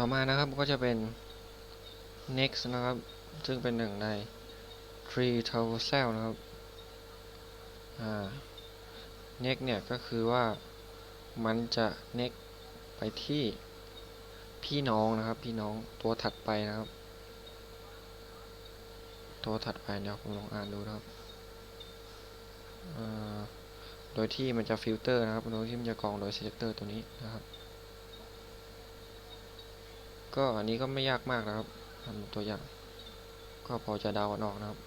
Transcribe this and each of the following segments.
ต่อมานะครับก็จะเป็น next นะครับ ซึ่งเป็นหนึ่งใน tree t o w e l นะครับ อ่า next เนี่ยก็คือว่ามันจะ next ไปที่พี่น้องนะครับ พี่น้องตัวถัดไปนะครับ ตัวถัดไปเดี๋ยวผมลองอ่านดูนะครับโดยที่มันจะฟิลเตอร์นะครับโดยที่มันจะกรองโดย selector ตัวนี้นะครับ ก็อันนี้ก็ไม่ยากมากนะครับทำตัวอย่าง ก็พอจะเดากันออกนะครับ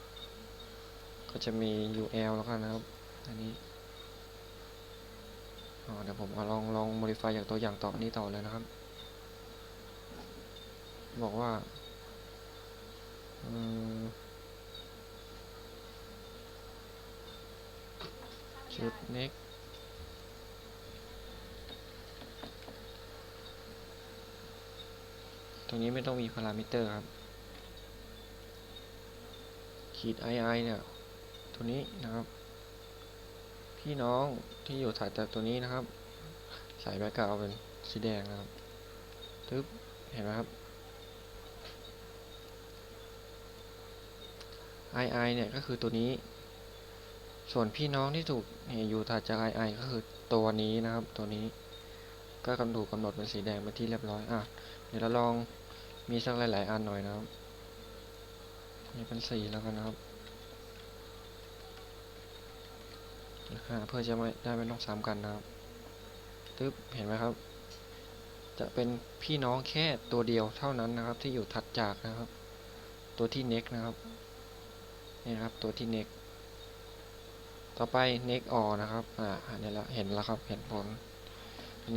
ก็จะมี UL แล้วกันนะครับ อันนี้อ๋เดี๋ยวผมเอาลองลอง modify จากตัวอย่างต่อนี้ต่อเลยนะครับ บอกว่าอืมจุด next รงนี้ไม่ต้องมีพารามิเตอร์ครับ ขีด ii เนี่ย ตัวนี้นะครับ พี่น้องที่อยู่ถัดจากตัวนี้นะครับใส่แบ็กกราวด์เป็นสีแดงนะครับทึบเห็นไหมครับ ii เนี่ยก็คือตัวนี้ ส่วนพี่น้องที่ถูกอยู่ถัดจาก ii ก็คือตัวนี้นะครับ ตัวนี้ ก็กำถูกกำหนดเป็นสีแดงเป็นที่เรียบร้อย อะ เดี๋ยวเราลอง มีสักหลายๆอันหน่อยนะครับนี่เป็นสีแล้วกันนะครับอ่าเพื่อจะไม่ได้ไม่ต้องซ้ำกันนะครับตึ๊บเห็นไหมครับ จะเป็นพี่น้องแค่ตัวเดียวเท่านั้นนะครับ ที่อยู่ถัดจากนะครับ ตัวที่ next นะครับนี่นะครับตัวที่ next ต่อไป next or นะครับอ่าอันนี้ละเห็นแล้วครับเห็นผล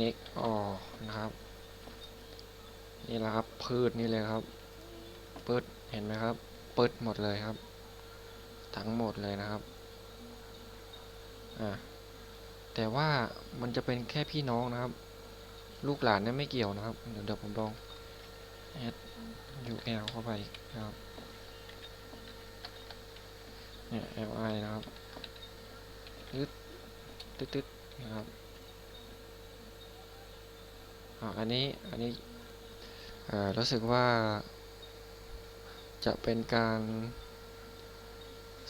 next or นะครับ นี่แหละครับพืชนี่เลยครับปืดเห็นไหมครับปืดหมดเลยครับ ทั้งหมดเลยนะครับอ่าแต่ว่ามันจะเป็นแค่พี่น้องนะครับ ลูกหลานเนี่ยไม่เกี่ยวนะครับเดี๋ยวเดี๋ยวผมลอง add ul เข้าไปนะครับเนี่ย li นะครับตึ๊ดตึ๊ดตึ๊ดนะครับอ่าอันนี้อันนี้ รู้สึกว่า จะเป็นการ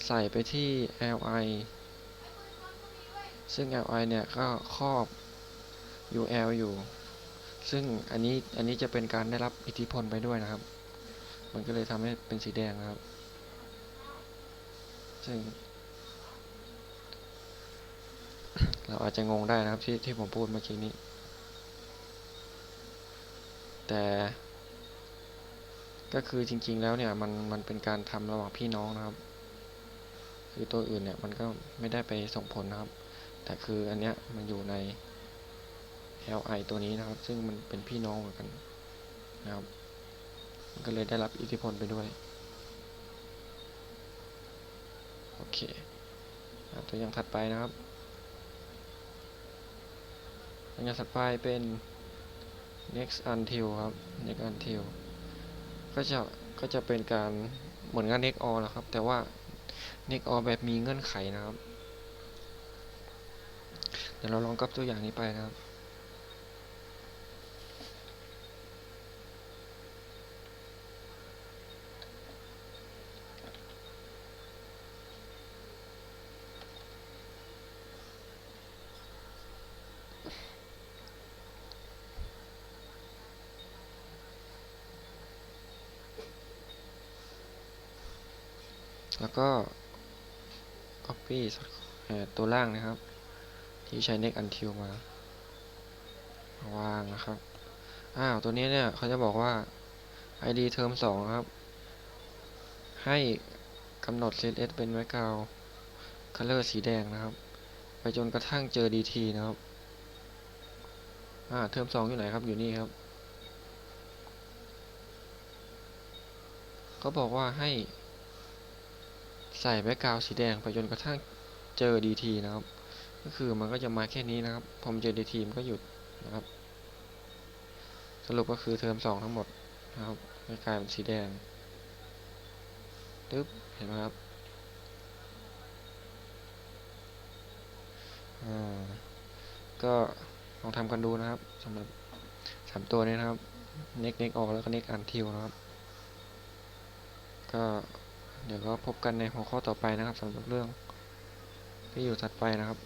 ใส่ไปที่ li ซึ่ง li เนี่ยก็ครอบ ul อยู่ ซึ่งอันนี้อันนี้จะเป็นการได้รับอิทธิพลไปด้วยนะครับ มันก็เลยทำให้เป็นสีแดงนะครับ ซึ่ง เราอาจจะงงได้นะครับที่ที่ผมพูดเมื่อกี้นี้ แต่ ก็คือจริง ๆ แล้วเนี่ยมันมันเป็นการทำระหว่างพี่น้องนะครับ คือตัวอื่นเนี่ยมันก็ไม่ได้ไปส่งผลนะครับ แต่คืออันเนี้ยมันอยู่ใน li ตัวนี้นะครับ ซึ่งมันเป็นพี่น้องเหมือนกันนะครับก็เลยได้รับอิทธิพลไปด้วย โอเคอตัวอย่างถัดไปนะครับ ตัวอย่างถัดไปเป็น next until ครับ next until ก็จะก็จะเป็นการเหมือนกับ next all นะครับ แต่ว่า next all แบบมีเงื่อนไขนะครับ เดี๋ยวเราลองกับตัวอย่างนี้ไปนะครับ แล้วก็ copy ตัวล่างนะครับ ที่ใช้ next until มาวางนะครับอ้าวตัวนี้เนี่ยเขาจะบอกว่า id เทอม2ครับ ให้กำหนด CSS เป็น background color สีแดงนะครับ ไปจนกระทั่งเจอ dt นะครับอ่าเทอม2อยู่ไหนครับอยู่นี่ครับเขาบอกว่าให้ ใส่แบ็กกราวสีแดงไปจนกระทั่งเจอ dt นะครับ ก็คือมันก็จะมาแค่นี้นะครับพอมเจอ dt มันก็หยุดนะครับ สรุปก็คือเทอม2ทั้งหมดนะครับไม่กลายเป็นสีแดงตึ๊บเห็นไหมครับอ่าก็ลองทำกันดูนะครับสำหรับสามตัวนี้นะครับ เน็กเน็กออกแล้วก็เน็กอันทิวนะครับ ก็ เดี๋ยวก็พบกันในหัวข้อต่อไปนะครับสำหรับเรื่องที่อยู่ถัดไปนะครับ